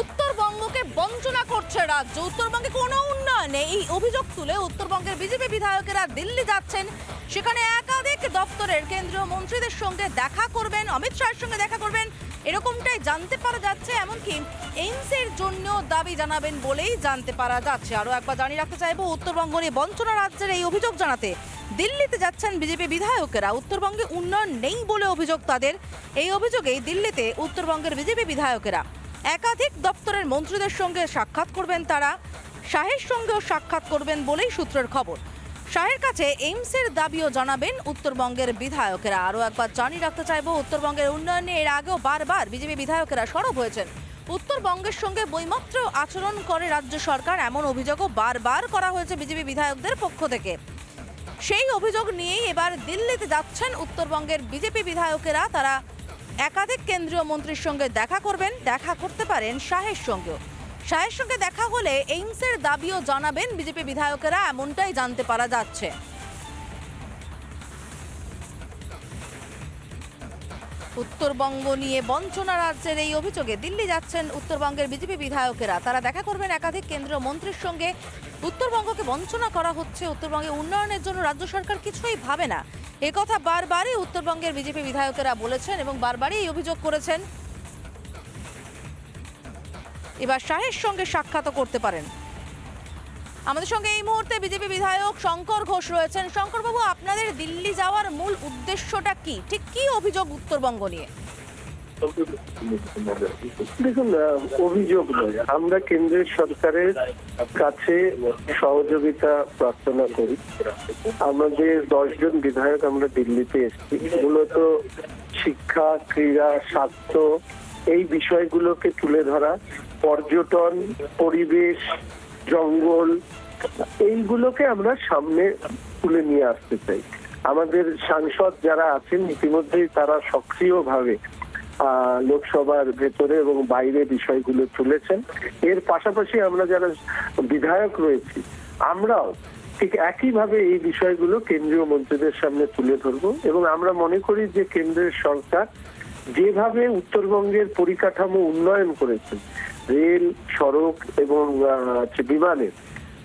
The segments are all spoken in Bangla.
উত্তরবঙ্গকে বঞ্চনা করছে রাজ্য। উত্তরবঙ্গে কোনো উন্নয়ন এই অভিযোগ তুলে উত্তরবঙ্গের বিজেপি বিধায়কেরা দিল্লি যাচ্ছেন। সেখানে একাধিক দপ্তরের কেন্দ্রীয় মন্ত্রীদের সঙ্গে দেখা করবেন, অমিত শাহের সঙ্গে দেখা করবেন। এরকমটাই জানতে পারা যাচ্ছে, এমনকি এইমসের জন্য দাবি জানাবেন বলেই জানতে পারা যাচ্ছে। আরও একবার জানিয়ে রাখতে চাইব, উত্তরবঙ্গ নিয়ে বঞ্চনা রাজ্যের এই অভিযোগ জানাতে দিল্লিতে যাচ্ছেন বিজেপি বিধায়কেরা। উত্তরবঙ্গে উন্নয়ন নেই বলে অভিযোগ তাদের। এই অভিযোগেই দিল্লিতে উত্তরবঙ্গের বিজেপি বিধায়কেরা একাধিক দপ্তরের মন্ত্রীদের সঙ্গে সাক্ষাৎ করবেন তারা, শাহের সঙ্গেও সাক্ষাৎ করবেন বলেই সূত্রের খবর। শাহের কাছে এইমসের দাবিও জানাবেন উত্তরবঙ্গের বিধায়কেরা। আরও একবার জানিয়ে রাখতে চাইব, উত্তরবঙ্গের উন্নয়নে এর আগেও বারবার বিজেপি বিধায়কেরা সরব হয়েছেন। উত্তরবঙ্গের সঙ্গে বৈমাত্র আচরণ করে রাজ্য সরকার এমন অভিযোগও বারবার করা হয়েছে বিজেপি বিধায়কদের পক্ষ থেকে। সেই অভিযোগ নিয়েই এবার দিল্লিতে যাচ্ছেন উত্তরবঙ্গের বিজেপি বিধায়কেরা। তারা একাধিক কেন্দ্রীয় মন্ত্রীর সঙ্গে দেখা করবেন, দেখা করতে পারেন শাহের সঙ্গেও। শাহের সঙ্গে দেখা হলে এইমসের দাবিও জানাবেন বিজেপি বিধায়কেরা, এমনটাই জানতে পারা যাচ্ছে। উত্তরবঙ্গ নিয়ে বঞ্চনা রাজ্যের এই অভিযোগে দিল্লি যাচ্ছেন উত্তরবঙ্গের বিজেপি বিধায়কেরা। তারা দেখা করবেন একাধিক কেন্দ্রীয় মন্ত্রীর সঙ্গে। উত্তরবঙ্গকে বঞ্চনা করা হচ্ছে, উত্তরবঙ্গে উন্নয়নের জন্য রাজ্য সরকার কিছুই ভাবে না। একথা বারবারই উত্তরবঙ্গের বিজেপি বিধায়কেরা বলেছেন এবং বারবারই এই অভিযোগ করেছেন। এবার শাহের সঙ্গে সাক্ষাৎও করতে পারেন। আমাদের সঙ্গে এই মুহূর্তে বিজেপি বিধায়ক শঙ্কর ঘোষ রয়েছেন। শঙ্করবাবু, আপনাদের দিল্লি যাওয়ার মূল উদ্দেশ্যটা কি? ঠিক কি অভিযোগ উত্তরবঙ্গ নিয়ে? দেখুন অভিযোগ নয়। আমরা কেন্দ্রের সরকারের কাছে সহযোগিতা প্রার্থনা করি। আমাদের দশজন বিধায়ক আমরা দিল্লিতে এসেছি। মূলত শিক্ষা, ক্রীড়া, স্বাস্থ্য, এই বিষয়গুলোকে তুলে ধরা, পর্যটন, পরিবেশ জঙ্গল, এইগুলোকে আমরা সামনে তুলে নিয়ে আসতে চাই। আমাদের সাংসদ যারা আছেন, ইতিমধ্যেই তারা সক্রিয়ভাবে লোকসভার ভেতরে এবং বাইরে বিষয়গুলো তুলেছেন। এর পাশাপাশি আমরা যারা বিধায়ক রয়েছি, আমরাও ঠিক একইভাবে এই বিষয়গুলো কেন্দ্রীয় মন্ত্রীদের সামনে তুলে ধরবো এবং আমরা মনে করি যে কেন্দ্রের সরকার যেভাবে উত্তরবঙ্গের পরিকাঠামো উন্নয়ন করেছে রেল সড়ক এবং বিমানের।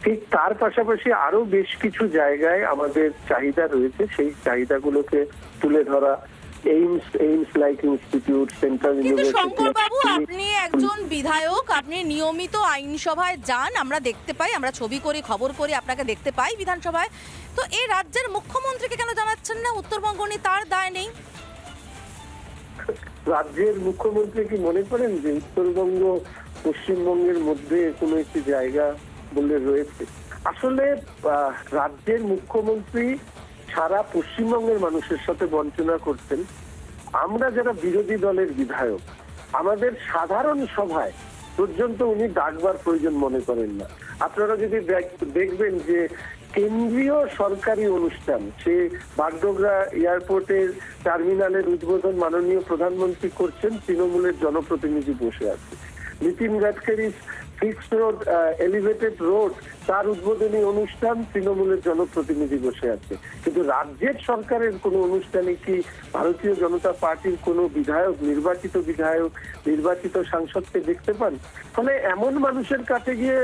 ঠিক তার পাশাপাশি আরও বেশ কিছু জায়গায় আমাদের চাহিদা রয়েছে। সেই চাহিদাগুলোকে তুলে ধরা AIIMS AIIMS like institute central university আপনি একজন বিধায়ক আপনি নিয়মিত আইনসভায় যান আমরা দেখতে পাই আমরা ছবি করি খবর করি আপনাকে দেখতে পাই বিধানসভায়। তো এই রাজ্যের মুখ্যমন্ত্রীকে কেন জানাচ্ছেন না? উত্তরবঙ্গ নিয়ে তার দায় নেই। রাজ্যের মুখ্যমন্ত্রী কি মনে করেন যে উত্তরবঙ্গ পশ্চিমবঙ্গের মধ্যে কোনো একটি জায়গা বলে রয়েছে। আসলে রাজ্যের মুখ্যমন্ত্রী সারা পশ্চিমবঙ্গের মানুষের সাথে বঞ্চনা করতেন আমরা যারা বিরোধী দলের বিধায়ক, আমাদের সাধারণ সভায় পর্যন্ত উনি ডাকবার প্রয়োজন মনে করেন না। আপনারা যদি দেখ- দেখবেন যে কেন্দ্রীয় সরকারি অনুষ্ঠান, সে বাগডোগরা এয়ারপোর্টের টার্মিনালের উদ্বোধন মাননীয় প্রধানমন্ত্রী করছেন, তৃণমূলের জনপ্রতিনিধি বসে আছে। Nitin Gadkari fix road elevated road তার উদ্বোধনী অনুষ্ঠান তৃণমূলের জনপ্রতিনিধি বসে আছে। কিন্তু রাজ্যের সরকারের কোনো অনুষ্ঠানে কি ভারতীয় জনতা পার্টির কোনো বিধায়ক, নির্বাচিত বিধায়ক, নির্বাচিত সাংসদকে দেখতে পান? ফলে এমন মানুষের কাছে গিয়ে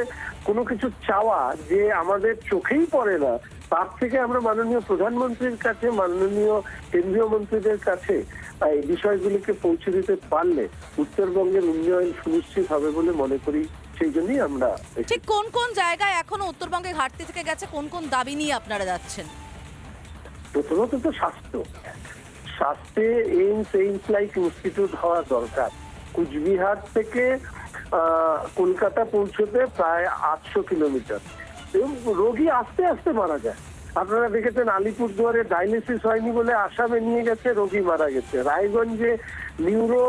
কোনো কিছু চাওয়া যে আমাদের চোখেই পড়ে না তার থেকে আমরা মাননীয় প্রধানমন্ত্রীর কাছে মাননীয় কেন্দ্রীয় মন্ত্রীদের কাছে এই বিষয়গুলিকে পৌঁছে দিতে পারলে উত্তরবঙ্গের উন্নয়ন সুনিশ্চিত হবে বলে মনে করি। সেই জন্যই আমরা ঠিক কোন কোন জায়গায় এখনও উত্তরবঙ্গে ঘাটতি থেকে গেছে? কোন কোন দাবি নিয়ে আপনারা যাচ্ছেন? প্রথমত তো স্বাস্থ্য। স্বাস্থ্যে এইমস এইমস লাইক ইনস্টিটিউট হওয়া দরকার। কুচবিহার থেকে আহ, কলকাতা পৌঁছতে প্রায় আটশো কিলোমিটার। এবং রোগী আস্তে আস্তে মারা যায়। আপনারা দেখেছেন আলিপুরদুয়ারে ডায়ালিসিস হয়নি বলে আসামে নিয়ে গেছে রোগী মারা গেছে। রায়গঞ্জে নিউরো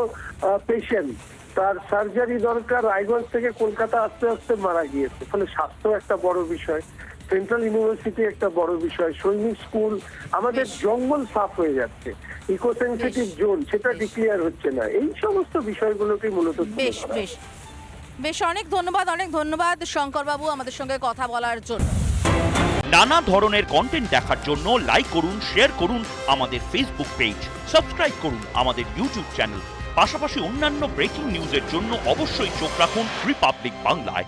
পেশেন্ট তার সার্জারি দরকার রায়গঞ্জ থেকে কলকাতা আস্তে আস্তে মারা গিয়েছে। ফলে স্বাস্থ্য একটা বড় বিষয় সেন্ট্রাল ইউনিভার্সিটি একটা বড় বিষয় সৈনিক স্কুল আমাদের জঙ্গল সাফ হয়ে যাচ্ছে। ইকো সেন্সিটিভ জোন সেটা ডিক্লিয়ার হচ্ছে না। এই সমস্ত বিষয়গুলোকে মূলত বেশ বেশ। বেশ, অনেক ধন্যবাদ অনেক ধন্যবাদ শঙ্করবাবু আমাদের সঙ্গে কথা বলার জন্য। নানা ধরনের কন্টেন্ট দেখার জন্য লাইক করুন শেয়ার করুন আমাদের ফেসবুক পেজ সাবস্ক্রাইব করুন আমাদের ইউটিউব চ্যানেল পাশাপাশি অন্যান্য ব্রেকিং নিউজের জন্য অবশ্যই চোখ রাখুন রিপাবলিক বাংলায়